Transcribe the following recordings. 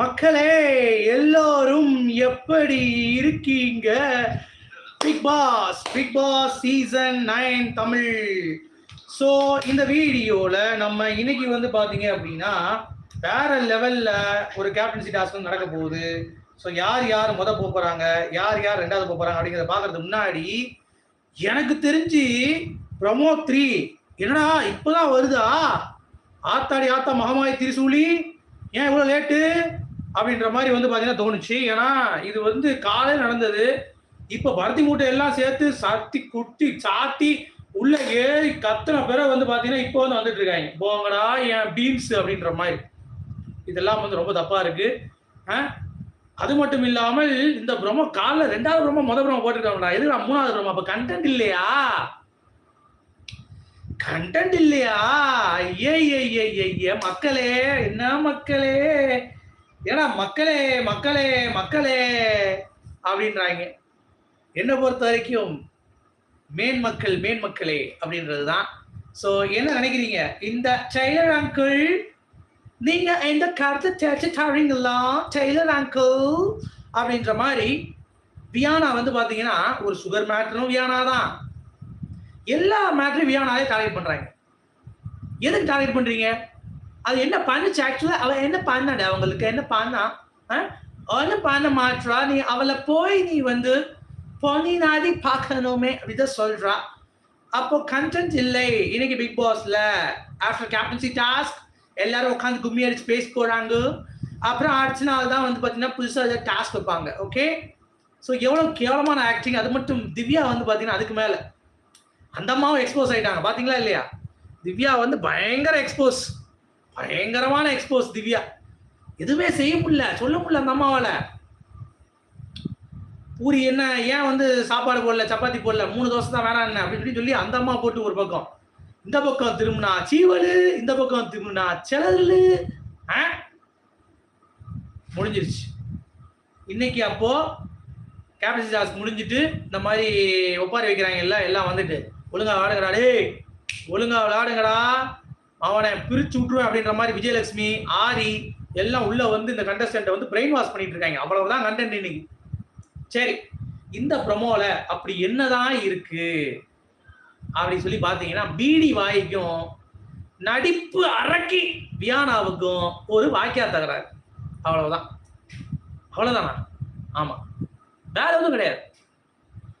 மக்களே எல்லோரும் எப்படி இருக்கீங்க? Bigg Boss Bigg Boss season nine Tamil. So இந்த வீடியோவில் நம்ம இன்னைக்கு வந்து பார்த்தீங்க அப்படின்னா வேற லெவலில் ஒரு கேப்டன்சி டாஸ்க் வந்து நடக்க போகுது. ஸோ யார் யார் முத போக போகிறாங்க யார் யார் ரெண்டாவது போக போகிறாங்க அப்படிங்கிறத பார்க்கறதுக்கு முன்னாடி எனக்கு தெரிஞ்சு ப்ரமோ த்ரீ என்னடா இப்போதான் வருதா? ஆத்தாடி ஆத்தா மகமாய் திரிசூலி ஏன் இவ்வளோ லேட்டு அப்படின்ற மாதிரி வந்து பார்த்தீங்கன்னா தோணுச்சு. ஏன்னா இது வந்து காலையில் நடந்தது. இப்போ பருத்தி மூட்டை எல்லாம் சேர்த்து சத்தி குட்டி சாத்தி உள்ள ஏறி கத்துன பிறகு வந்து பார்த்தீங்கன்னா இப்போ வந்து வந்துட்டு இருக்காங்க. போங்கடா என் பீன்ஸ் அப்படின்ற மாதிரி. இதெல்லாம் வந்து ரொம்ப தப்பா இருக்கு. ஆ? அது மட்டும் இல்லாமல் இந்த பிரம்ம காலைல ரெண்டாவது பிரம்ம முத பிரம்ம போட்டுருக்காங்கடா. எதுக்கு மூணாவது பிரம்ம? அப்ப கண்டென்ட் இல்லையா? கண்டென்ட் இல்லையா? ஏ ஏ ஏ ஐயே மக்களே என்ன மக்களே? ஏன்னா மக்களே மக்களே மக்களே அப்படின்றாங்க. என்னை பொறுத்த வரைக்கும் மேன் மக்கள் மேன் மக்களே அப்படின்றது தான் ஸோ என்ன நினைக்கிறீங்க? இந்த டெய்லர் அங்கிள் நீங்க இந்த கருத்தை தேய்ச்சி தரீங்களா? டெய்லர் அங்கிள் அப்படின்ற மாதிரி வியானா வந்து பார்த்தீங்கன்னா ஒரு சுகர் மேட்டரும் வியானா தான். எல்லா மேட்டரும் வியானாவே டார்கெட் பண்ணுறாங்க எதுக்கு டார்கெட் பண்ணுறீங்க அது என்ன பண்ணுச்சு? ஆக்சுவலா அவள் என்ன பண்ணாடு அவங்களுக்கு? என்ன பண்ணா? ஆ? பண்ண மாட்றா? நீ அவளை போய் நீ வந்து பொன்னினாடி பார்க்கணுமே அப்படிதான் சொல்றா. அப்போ கண்டென்ட் இல்லை. இன்னைக்கு பிக் பாஸ்ல ஆஃப்டர் கேப்டன்சி டாஸ்க் எல்லாரும் உட்காந்து கும்மி அடிச்சு பேச போறாங்க. அப்புறம் அடுத்த நாள் தான் வந்து பார்த்தீங்கன்னா புதுசாக டாஸ்க் வைப்பாங்க. ஓகே ஸோ எவ்வளோ கேவலமான ஆக்டிங் அது மட்டும் திவ்யா வந்து பார்த்தீங்கன்னா அதுக்கு மேலே. அந்த அம்மாவும் எக்ஸ்போஸ் ஆயிட்டாங்க. பார்த்தீங்களா இல்லையா? திவ்யா வந்து பயங்கர எக்ஸ்போஸ் பயங்கரமான எக்ஸ்போஸ் திவ்யா. எதுவுமே செய்ய முடியல சொல்ல முடியல அந்த அம்மாவால். பூரி என்ன ஏன் வந்து சாப்பாடு போடல சப்பாத்தி போடல மூணு தோசை தான் வேணாம் என்ன அப்படின்னு சொல்லி அந்த அம்மா போட்டு ஒரு பக்கம். இந்த பக்கம் திரும்பினா சீவலு இந்த பக்கம் திரும்பினா செலவு ஆ? முடிஞ்சிருச்சு. இன்னைக்கு அப்போ கேப்டன்சி டாஸ்க் முடிஞ்சிட்டு இந்த மாதிரி ஒப்பாரி வைக்கிறாங்க எல்லாம் எல்லாம் வந்துட்டு ஒழுங்கா விளாடுங்கடா டேய் ஒழுங்கா விளாடுங்கடா அவனை பிரிச்சு விட்டுருவேன் அப்படின்ற மாதிரி விஜயலட்சுமி ஆரி எல்லாம் உள்ள வந்து இந்த கண்டஸ்டன்ட்டை வந்து பிரெயின் வாஷ் பண்ணிட்டு இருக்காங்க. அவ்வளவுதான் கண்டென்ட் இன்னைக்கு. சரி இந்த ப்ரொமோல அப்படி என்னதான் இருக்கு அப்படின்னு சொல்லி பார்த்தீங்கன்னா பீடி வாய்க்கும் நடிப்பு அரக்கி வியானாவுக்கும் ஒரு வாக்கியா தகராறு. அவ்வளவுதான். அவ்வளவுதானா? ஆமா. வேற ஒன்றும் கிடையாது.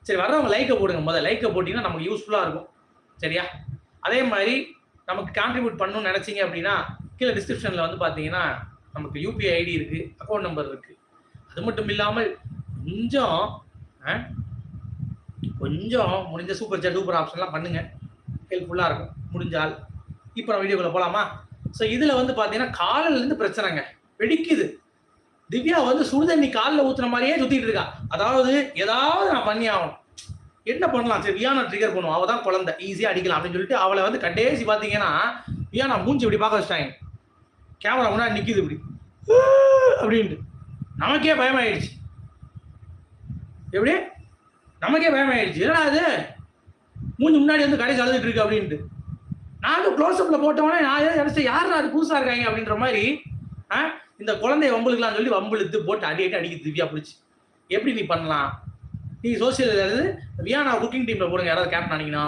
சரி வர்றவங்க லைக்கை போடுங்க. முதல்ல லைக்கை போட்டிங்கன்னா நமக்கு யூஸ்ஃபுல்லாக இருக்கும். சரியா? அதே மாதிரி நமக்கு கான்ட்ரிபியூட் பண்ணணும்னு நினச்சிங்க அப்படின்னா கீழே டிஸ்கிரிப்ஷனில் வந்து பார்த்தீங்கன்னா நமக்கு யூபிஐ ஐடி இருக்குது அக்கௌண்ட் நம்பர் இருக்குது அது மட்டும் இல்லாமல் கொஞ்சம் ஆ, கொஞ்சம் முடிஞ்ச சூப்பர் சாட் சூப்பர் ஆப்ஷன்லாம் பண்ணுங்கள் ஹெல்ப்ஃபுல்லாக இருக்கும் முடிஞ்சால். இப்போ நம்ம வீடியோக்குள்ளே போகலாமா ஸோ இதில் வந்து பார்த்தீங்கன்னா காலிலேருந்து பிரச்சனைங்க. வெடிக்குது. திவ்யா வந்து சுடுதண்ணி காலில் ஊற்றுற மாதிரியே சுற்றிட்டு இருக்கா. அதாவது ஏதாவது நான் பண்ணி ஆகணும். என்ன பண்ணலாம்? சரி வியானா ட்ரிகர் பண்ணுவோம் அவள் தான் குழந்தை. ஈஸியாக அடிக்கலாம் அப்படின்னு சொல்லிட்டு அவளை வந்து கடைசி பார்த்தீங்கன்னா வியானா மூஞ்சி இப்படி பார்க்க வச்சிட்டாங்க. கேமரா முன்னாடி நிற்கிது இப்படி. அப்படின்ட்டு. நமக்கே பயமாயிடுச்சு. எப்படி? நமக்கே பயமாயிடுச்சு. என்னடா அது மூஞ்சி முன்னாடி வந்து கடைசி அழுதுட்டு இருக்கு அப்படின்ட்டு. நானும் க்ளோஸ்அப்பில் போட்டவொடனே நான் ஏதோ நினச்சேன் யார் அது புதுசாக இருக்காங்க அப்படின்ற மாதிரி ஆ? இந்த குழந்தைய வம்புலுக்கலாம் சொல்லி வம்புழுத்து போட்டு அடி அடி அடிக்க திவ்யா பிடிச்சி. எப்படி நீ பண்ணலாம்? நீ சோசியல் அதாவது வியானா குக்கிங் டீமில் போடுங்க யாராவது கேப்டன் ஆனீங்கன்னா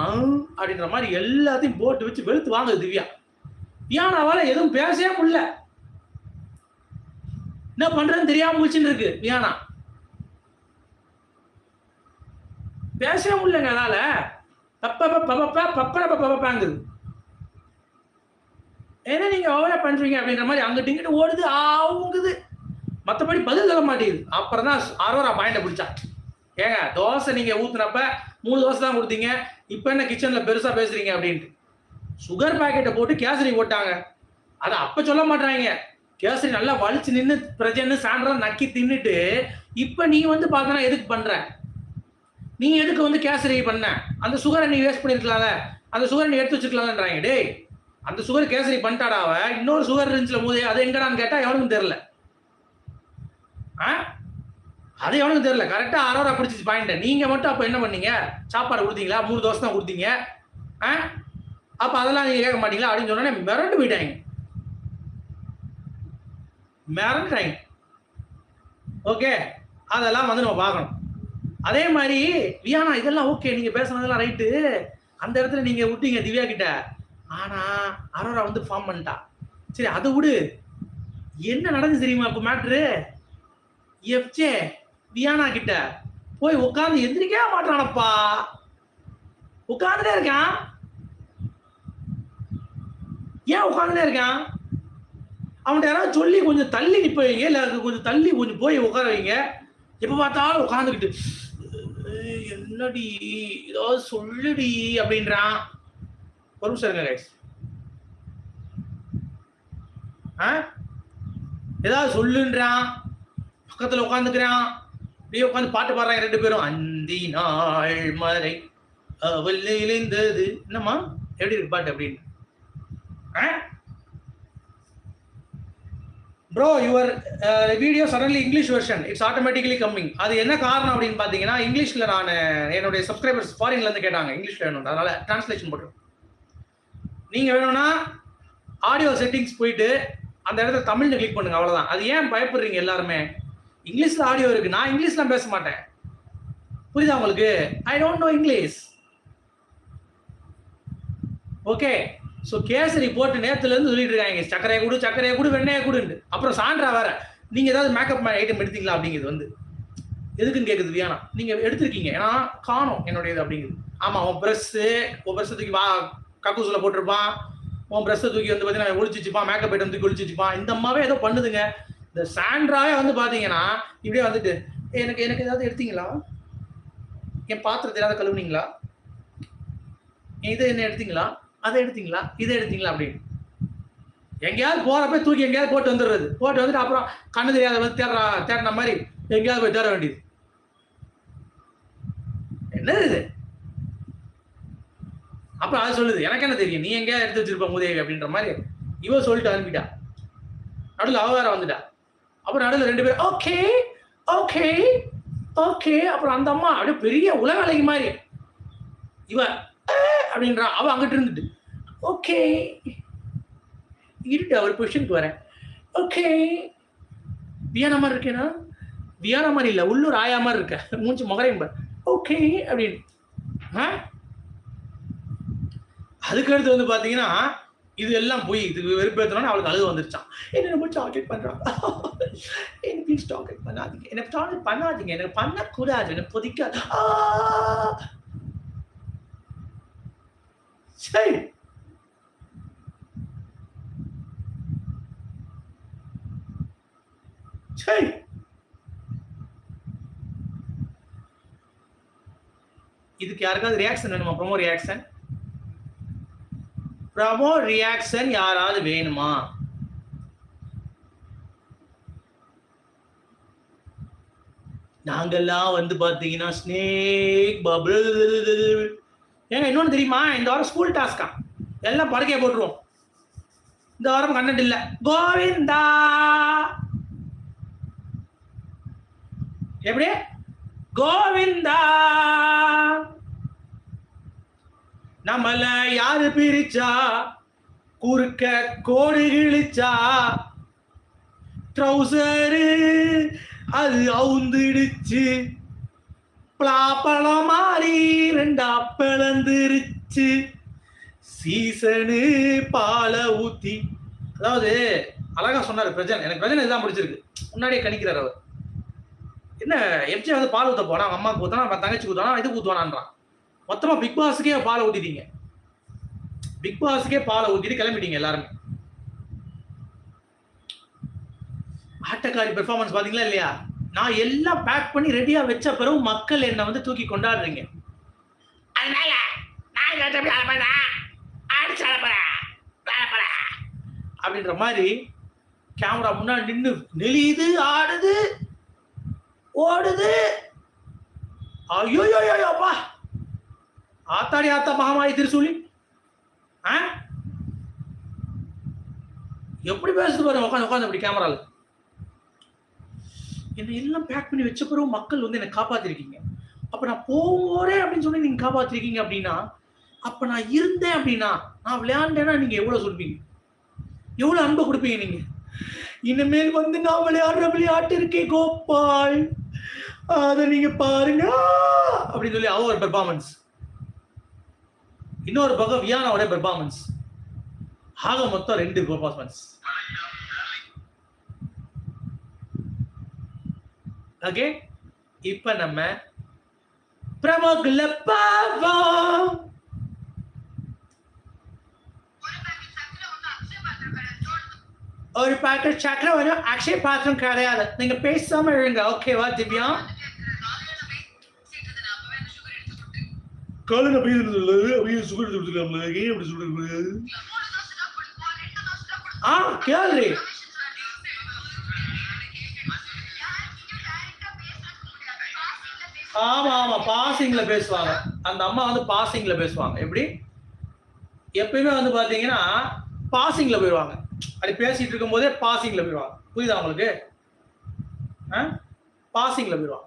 அப்படின்ற மாதிரி எல்லாத்தையும் போட்டு வச்சு வெளுத்து வாங்குது திவ்யா. வியானாவால் எதுவும் பேசவே முடியல. என்ன பண்ணுறதுன்னு தெரியாம முடிச்சுன்னு இருக்கு வியானா. பேசவே முடியலங்க அதனால பப்ப பப்ப ஏன்னா நீங்க ஓவரா பண்றீங்க அப்படின்ற மாதிரி அங்கிட்டு இங்கிட்டு ஓடுது ஆவுங்குது. மற்றபடி பதில் சொல்ல மாட்டேங்குது. அப்புறம் தான் அரோரா பாயிண்ட பிடிச்சா. ஏங்க தோசை நீங்க ஊத்துனப்ப மூணு தோசை தான் கொடுத்தீங்க. இப்போ என்ன கிச்சன்ல பெருசா பேசுறீங்க அப்படின்ட்டு. சுகர் பாக்கெட்டை போட்டு கேசரி போட்டாங்க. அதை அப்ப சொல்ல மாட்டாங்க கேசரி நல்லா வலிச்சு நின்று பிரஜன்னு சான்றா நக்கி தின்னுட்டு இப்போ நீ வந்து பார்த்தனா எதுக்கு பண்ற? நீ எதுக்கு வந்து கேசரி பண்ண? அந்த சுகரை நீ வேஸ்ட் பண்ணிருக்கலாம்ல. அந்த சுகரை நீ எடுத்து வச்சுக்கலாம்ன்றாங்க டேய் அந்த சுகர் கேசரி பண்ணிட்டாடா இன்னொரு சுகர் இருந்துச்சுல போதே அது எங்கடான்னு கேட்டா எவனுக்கும் தெரியல. ஆ? அது எவனுக்கும் தெரியல. கரெக்டாக அரோரா பிடிச்சிச்சு பாயிண்ட்டை நீங்கள் மட்டும் அப்போ என்ன பண்ணீங்க? சாப்பாடு கொடுத்தீங்களா? மூணு தோசை தான் கொடுத்தீங்க. ஆ? அப்போ அதெல்லாம் நீங்கள் கேட்க மாட்டீங்களா? அப்படின்னு சொன்னோடனே மிரண்டு போயிட்டாங்க. மிரண்டுட்டாங்க. ஓகே அதெல்லாம் வந்து நம்ம பார்க்கணும். அதே மாதிரி வியானா இதெல்லாம் ஓகே நீங்கள் பேசுனதெல்லாம் ரைட்டு அந்த இடத்துல நீங்கள் விட்டீங்க திவ்யா கிட்ட. ஆனால் அரோரா வந்து ஃபார்ம் பண்ணிட்டா. சரி அதை விடு. என்ன நடந்து தெரியுமா இப்போ மேட்ரு எஃப்ஜே வியானா கிட்ட போய் உட்காந்து எந்திரிக்கவே மாட்டானப்பா உட்காந்துட்டே இருக்கான். ஏன் உட்காந்துட்டே இருக்கான்? அவன்கிட்ட யாராவது சொல்லி கொஞ்சம் தள்ளி நிற்ப வைங்க இல்லை கொஞ்சம் தள்ளி கொஞ்சம் போய் உட்கார வைங்க. எப்போ பார்த்தாலும் உட்காந்துக்கிட்டு என்னடி ஏதாவது சொல்லுடி அப்படின்றான். ஒரு நிமிஷம் இருங்க கைஸ் ஆ? ஏதாவது சொல்லுன்றான். பக்கத்தில் உட்காந்துக்கிறான் அப்படியே உட்காந்து பாட்டு பாடுறாங்க ரெண்டு பேரும். அந்தி நாள் மறை அவள் இழைந்தது என்னம்மா? எப்படி இருக்கு பாட்டு அப்படின்னு? Bro your video suddenly English version it's automatically coming அது என்ன காரணம் அப்படின்னு பார்த்தீங்கன்னா இங்கிலீஷில் நான் என்னுடைய சப்ஸ்கிரைபர்ஸ் ஃபாரின்லேருந்து கேட்டாங்க. இங்கிலீஷில் வேணும் அதனால் டிரான்ஸ்லேஷன் போட்டுருவோம் நீங்கள் வேணும்னா ஆடியோ செட்டிங்ஸ் போயிட்டு அந்த இடத்துல தமிழ்னு கிளிக் பண்ணுங்க. அவ்வளோதான் அது ஏன் பயப்படுறீங்க எல்லாருமே? இங்கிலீஷ்ல ஆடியோ இருக்கு. நான் இங்கிலீஷ்லாம் பேச மாட்டேன் புரியுதா உங்களுக்கு? I don't know English okay so kesari போட்டு நேத்துல இருந்து சொல்லிட்டு இருக்காங்க. சக்கரையை கொடு சக்கரையை கொடு வெண்ணையை கொடுண்டு அப்புறம் சான்றா வேற. நீங்க ஏதாவது மேக்கப் ஐட்டம் எடுத்தீங்களா அப்படிங்கிறது வந்து. எதுக்குன்னு கேட்குது வியானா? நீங்க எடுத்திருக்கீங்க. ஏன்னா காணும் என்னுடைய இது அப்படிங்குது ஆமா உன் ப்ரெஸ்ஸு உன் ப்ரெஸ்ஸை தூக்கி வா கக்கூசில் போட்டிருப்பான். உன் ப்ரெஸ்ஸை தூக்கி வந்து பார்த்தீங்கன்னா ஒளிச்சு வச்சுப்பான் மேக்கப் ஐட்டம் தூக்கி ஒளிச்சு வச்சுப்பான். இந்த அம்மாவே ஏதோ பண்ணுதுங்க. இந்த சாண்ட்ராவே வந்து பார்த்தீங்கன்னா இப்படியே வந்துட்டு எனக்கு எனக்கு ஏதாவது எடுத்தீங்களா? என் பாத்திரத்தை ஏதாவது கழுவுனீங்களா? இதை என்ன எடுத்தீங்களா? அதை எடுத்தீங்களா? இதை எடுத்தீங்களா அப்படின்னு. எங்கேயாவது போகிறப்ப தூக்கி எங்கேயாவது போட்டு வந்துடுறது. போட்டு வந்துட்டு அப்புறம் கண்ணு தெரியாத வந்து தேடுறா தேடின மாதிரி எங்கேயாவது போய் தேட வேண்டியது. என்னது இது? அப்புறம் அது சொல்லுது எனக்கு என்ன தெரியும்? நீ எங்கேயாவது எடுத்து வச்சிருப்ப உதவி அப்படின்ற மாதிரி இவ சொல்லிட்டு அனுப்பிட்டா. நடுவில் அவ வேற வந்துட்டா. அப்புறம் நடுவில் ரெண்டு பேரும் ஓகே ஓகே ஓகே அப்புறம் அந்த அம்மா அப்படியே பெரிய உலக அழகி மாதிரி. இவ அப்படின்றான் அப்படின்றா. அவ அங்கிட்டு இருந்துட்டு ஓகே இருட்டு அவர் பொசிஷனுக்கு வரேன். ஓகே வியானா மாதிரி இருக்கேனா வியானா மாதிரி இல்லை உள்ளூர் ஆயா மாதிரி இருக்க. மூஞ்சி முகரையும் பார். ஓகே அப்படின்னு. ஆ? அதுக்கு அடுத்து வந்து பார்த்தீங்கன்னா இது எல்லாம் போய் இது வெறுப்பேற்றணும்னு அவளுக்கு அழுது வந்துருச்சான் என்ன ரொம்ப டார்கெட் பண்ணுறான் என்ன ப்ளீஸ் டார்கெட் பண்ணாதீங்க. என்ன டார்கெட் பண்ணாதீங்க. எனக்கு பண்ணக்கூடாது. எனக்கு பொதிக்காது. சரி. சரி. இதுக்கு யாருக்காவது ரியாக்ஷன் வேணுமா? ப்ரோமோ ரியாக்ஷன் ப்ரமோ ரியாக்ஷன் யாராவது வேணுமா? நாங்கெல்லாம் வந்து பார்த்தீங்கன்னா ஸ்னேக் பபுள் ஏங்க இன்னொன்னு தெரியுமா? இந்த வாரம் ஸ்கூல் டாஸ்கா எல்லாம் படுக்கைய போட்டுருவோம். இந்த வாரம் கண்டென்ட் இல்லை. கோவிந்தா! எப்படி? கோவிந்தா! நம்மள யாரு பிரிச்சா? குறுக்க கோடு கிழிச்சா? ட்ரௌசரு அது அவுந்துடுச்சு. பலாப்பழம் மாறி ரெண்டா பிளந்துருச்சு. சீசனு பாலை ஊத்தி. அதாவது அழகா சொன்னாரு பிரஜன். எனக்கு பிரஜன் இதுதான் பிடிச்சிருக்கு. முன்னாடியே கணிக்கிறார் அவர். என்ன எஃப்ஜே வந்து பால் ஊத்த போனா அவங்க அம்மாவுக்கு ஊத்தானா அவன் தங்கச்சி ஊத்தானா இது ஊத்துவானான்றான். மொத்தமா பிக் பாஸுக்கே பாலை ஊத்திட்டீங்க. பிக் பாஸுக்கே பாலை ஊத்திட்டு கிளம்பிட்டீங்க எல்லாருமே. ஆட்டக்காரி பெர்ஃபார்மன்ஸ் பாத்தீங்களா இல்லையா? நான் எல்லாம் பேக் பண்ணி ரெடியா வச்ச பிறகு மக்கள் என்னை வந்து தூக்கி கொண்டாடுறீங்க. அதனால நான் அப்படின்ற மாதிரி கேமரா முன்னாடி நின்று நெளியுது ஆடுது ஓடுது. ஐயோ அப்பா ஆத்தாடி ஆத்தா மகாமாயி திருசூலி ஆ? எப்படி பேசுது பாருங்க உட்காந்து உட்காந்து அப்படி கேமரால என்னை எல்லாம் பேக் பண்ணி வச்ச பிறகு மக்கள் வந்து என்னை காப்பாத்திருக்கீங்க. அப்ப நான் போறேன் அப்படின்னு சொல்லி நீங்க காப்பாத்திருக்கீங்க அப்படின்னா அப்ப நான் இருந்தேன் அப்படின்னா நான் விளையாண்டேன்னா நீங்க எவ்வளவு சொல்வீங்க? எவ்வளவு அன்பை கொடுப்பீங்க நீங்க? இனிமேல் வந்து நான் விளையாடுற விளையாட்டு இருக்கே கோபால். அதை நீங்க பாருங்க அப்படின்னு சொல்லி அவ ஒரு பெர்ஃபார்மன்ஸ் இன்னொரு பக்கம் வியானாவோட பெர்ஃபார்மன்ஸ் ஆக மொத்தம் ரெண்டு பெர்ஃபார்மன்ஸ் ஓகே இப்ப நம்ம பிரமுகுல பாவம். ஒரு பாக்கெட் சக்கரை வரும். அக்ஷய பாத்திரம் கிடையாது. நீங்க பேசாம இருங்க. ஓகேவா திவ்யா? காலையில பெய்து அப்படியே சுகர் கொடுத்துருக்காங்களே ஏன் அப்படி சொல்றது? ஆ கேளு. ஆமா ஆமா பாசிங்ல பேசுவாங்க. அந்த அம்மா வந்து பாசிங்ல பேசுவாங்க. எப்படி? எப்பயுமே வந்து பாத்தீங்கன்னா பாசிங்ல போயிடுவாங்க. அப்படி பேசிட்டு இருக்கும் போதே பாசிங்ல போயிடுவாங்க. புரியுதா உங்களுக்கு? பாசிங்ல போயிடுவாங்க.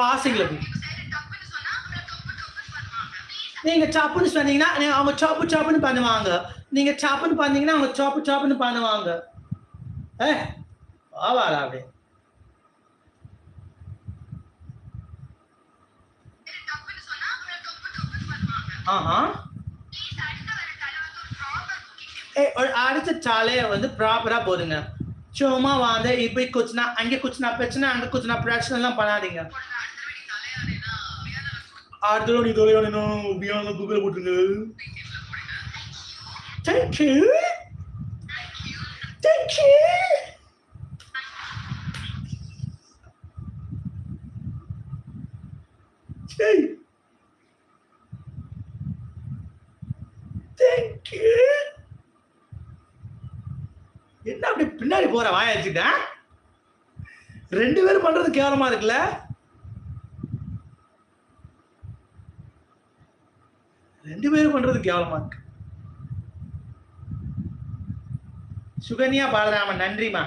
பாசிங்ல போய் நீங்க சாப்புன்னு சொன்னீங்கன்னா அவங்க சாப்பு சாப்புன்னு பண்ணுவாங்க. நீங்க சாப்புன்னு பண்ணீங்கன்னா அவங்க சாப்பு சாப்புன்னு பண்ணுவாங்க. ஏ ஆவாடா அப்படி ஆஹா. ஏ ஒரு அடிச்ச சாலைய வந்து ப்ராப்பரா போதுங்க. சும்மா வாங்க இப்படி குச்சினா அங்கே குச்சினா பிரச்சனை அங்க குச்சினா பிரச்சனை எல்லாம் பண்ணாதீங்க. அடுத்த நீ இன்னும் பியானோ கூகுள் போட்டுருங்க Thank you. Hey. Thank you. என்ன அப்படி பின்னாடி போற வாய ரெண்டு பேரும் பண்றது கேவலமா இருக்குல்ல ரெண்டு பேரும் பண்றது கேவலமா இருக்கு. சுகன்யா பாலராமன் நன்றிமா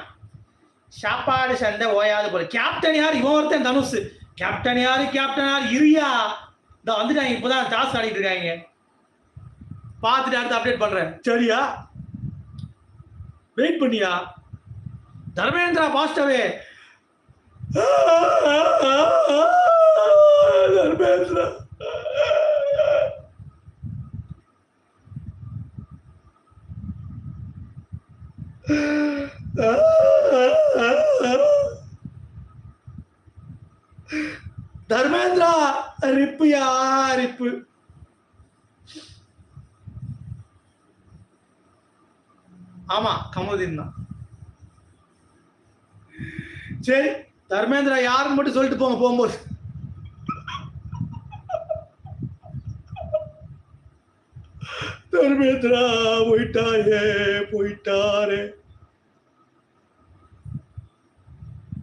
சாப்பாடு சண்டை ஓயாது போல. கேப்டன் யார்? இவன் ஒருத்தன் தனுஷ். கேப்டன் யாரு? கேப்டன் யார்? இரியா. இந்த வந்துட்டாங்க இப்போதான் டாஸ் ஆடிட்டு இருக்காங்க. பார்த்துட்டு அடுத்து அப்டேட் பண்றேன். சரியா? வெயிட் பண்ணியா? தர்மேந்திரா பாஸ்டவே தர்மேந்திரா. தர்மேந்திரா ரிப்பு யா ரிப்பு ஆமா கமலுதீன் தான். சரி தர்மேந்திரா யாருன்னு மட்டும் சொல்லிட்டு போங்க போகும்போது. தர்மேந்திரா போயிட்டாயே போயிட்டாரே.